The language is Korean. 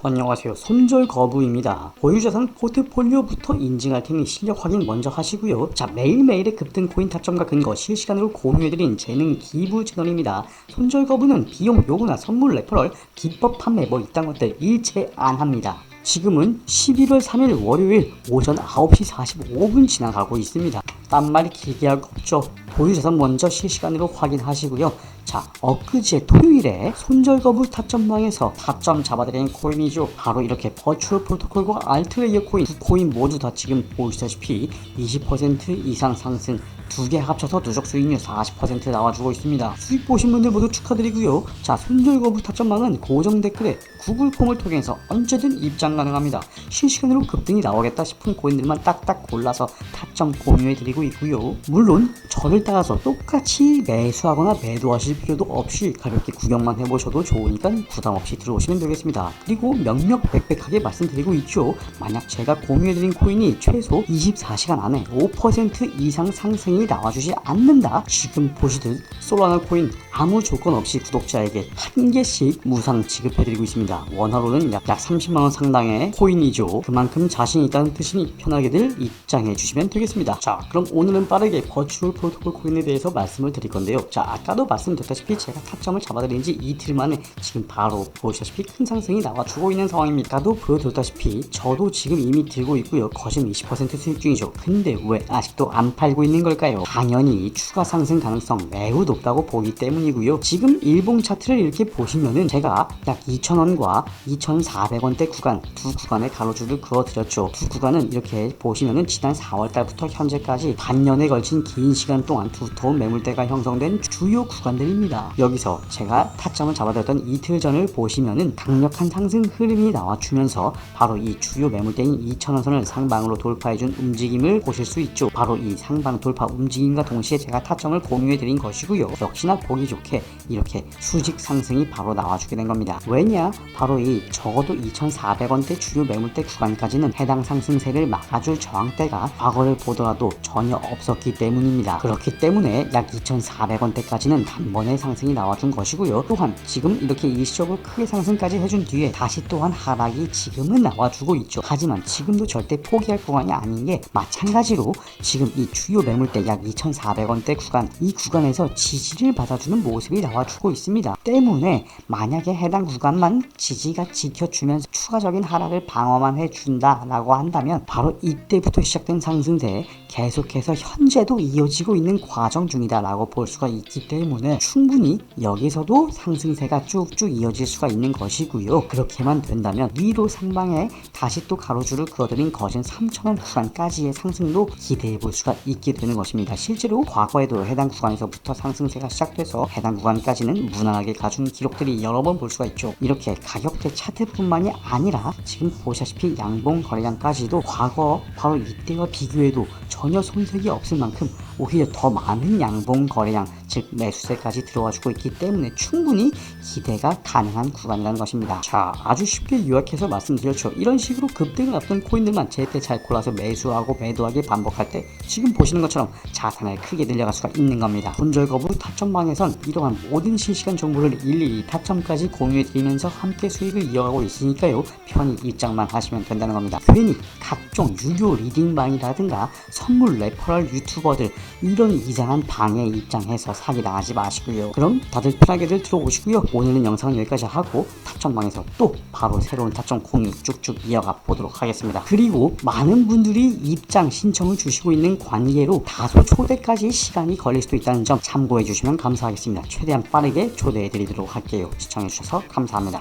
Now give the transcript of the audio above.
안녕하세요. 손절 거부입니다. 보유자산 포트폴리오부터 인증할 테니 실력 확인 먼저 하시고요. 자, 매일매일의 급등 코인 타점과 근거 실시간으로 공유해드린 재능 기부 채널입니다. 손절 거부는 비용 요구나 선물 레퍼럴, 기법 판매 뭐 이딴 것들 일체 안 합니다. 지금은 11월 3일 월요일 오전 9시 45분 지나가고 있습니다. 딴 말이 길게 할거 없죠. 보유자산 먼저 실시간으로 확인하시고요. 자, 엊그제 토요일에 손절 거부 타점방에서 타점 잡아드린 코인이죠. 바로 이렇게 버추얼 프로토콜과 알트레이어 코인 두 코인 모두 다 지금 보시다시피 20% 이상 상승 두 개 합쳐서 누적 수익률 40% 나와주고 있습니다. 수익 보신 분들 모두 축하드리고요. 자, 손절 거부 타점방은 고정 댓글에 구글 폼을 통해서 언제든 입장 가능합니다. 실시간으로 급등이 나오겠다 싶은 코인들만 딱딱 골라서 타 점 공유해드리고 있고요. 물론 저를 따라서 똑같이 매수하거나 매도하실 필요도 없이 가볍게 구경만 해보셔도 좋으니까 부담 없이 들어오시면 되겠습니다. 그리고 명명백백하게 말씀드리고 있죠. 만약 제가 공유해드린 코인이 최소 24시간 안에 5% 이상 상승이 나와주지 않는다. 지금 보시듯 솔라나 코인 아무 조건 없이 구독자에게 한 개씩 무상 지급해드리고 있습니다. 원화로는 약, 약 30만원 상당의 코인이죠. 그만큼 자신 있다는 뜻이니 편하게들 입장해 주시면 되겠습니다. 자, 그럼 오늘은 빠르게 버추얼 프로토콜 코인에 대해서 말씀을 드릴 건데요. 자, 아까도 말씀드렸다시피 제가 타점을 잡아드린 지 이틀 만에 지금 바로 보시다시피 큰 상승이 나와주고 있는 상황입니다. 아까도 보여드렸다시피 저도 지금 이미 들고 있고요. 거진 20% 수익 중이죠. 근데 왜 아직도 안 팔고 있는 걸까요? 당연히 추가 상승 가능성 매우 높다고 보기 때문이고요. 지금 일봉 차트를 이렇게 보시면은 제가 약 2,000원과 2,400원대 구간 두 구간의 가로줄을 그어드렸죠. 두 구간은 이렇게 보시면은 지난 4월달부터 현재까지 반년에 걸친 긴 시간 동안 두터운 매물대가 형성된 주요 구간들입니다. 여기서 제가 타점을 잡아드렸던 이틀 전을 보시면은 강력한 상승 흐름이 나와주면서 바로 이 주요 매물대인 2,000원 선을 상방으로 돌파해준 움직임을 보실 수 있죠. 바로 이 상방 돌파 움직임과 동시에 제가 타점을 공유해드린 것이고요. 역시나 보기 좋게 이렇게 수직 상승이 바로 나와주게 된 겁니다. 왜냐? 바로 이 적어도 2,400원대 주요 매물대 구간까지는 해당 상승세를 막아줄 저항대가 과거를 보더라도 전혀 없었기 때문입니다. 그렇기 때문에 약 2,400원대까지는 단번에 상승이 나와준 것이고요. 또한 지금 이렇게 일시적으로 크게 상승까지 해준 뒤에 다시 또한 하락이 지금은 나와주고 있죠. 하지만 지금도 절대 포기할 구간이 아닌 게 마찬가지로 지금 이 주요 매물대 약 2,400원대 구간 이 구간에서 지지를 받아주는 모습이 나와주고 있습니다. 때문에 만약에 해당 구간만 지지가 지켜주면서 추가적인 하락을 방어만 해준다라고 한다면 바로 이때부터 시작된 상승세 계속해서 현재도 이어지고 있는 과정 중이다라고 볼 수가 있기 때문에 충분히 여기서도 상승세가 쭉쭉 이어질 수가 있는 것이고요. 그렇게만 된다면 위로 상방에 다시 또 가로줄을 그어드린 거진 3천원 구간까지의 상승도 기대해 볼 수가 있게 되는 것입니다. 실제로 과거에도 해당 구간에서부터 상승세가 시작돼서 해당 구간까지는 무난하게 가준 기록들이 여러 번 볼 수가 있죠. 이렇게 가격대 차트뿐만이 아니라 지금 보시다시피 양봉 거래량까지도 과거 바로 이때와 비교해도 전혀 손색이 없을 만큼 오히려 더 많은 양봉 거래량 즉 매수세까지 들어와 주고 있기 때문에 충분히 기대가 가능한 구간이라는 것입니다. 자 아주 쉽게 요약해서 말씀드렸죠. 이런 식으로 급등을 앞둔 코인들만 제때 잘 골라서 매수하고 매도하기 반복할 때 지금 보시는 것처럼 자산을 크게 늘려갈 수가 있는 겁니다. 손절 거부 타점방에선 이러한 모든 실시간 정보를 일일이 타점까지 공유해 드리면서 함께 수익을 이어가고 있으니까요. 편히 입장만 하시면 된다는 겁니다. 괜히 각종 유료 리딩방이라든가 선물 레퍼럴 유튜버들 이런 이상한 방에 입장해서 사기 당하지 마시고요. 그럼 다들 편하게들 들어오시고요. 오늘은 영상 여기까지 하고 타점방에서 또 바로 새로운 타점 공유 쭉쭉 이어가 보도록 하겠습니다. 그리고 많은 분들이 입장 신청을 주시고 있는 관계로 다소 초대까지 시간이 걸릴 수도 있다는 점 참고해 주시면 감사하겠습니다. 최대한 빠르게 초대해 드리도록 할게요. 시청해 주셔서 감사합니다.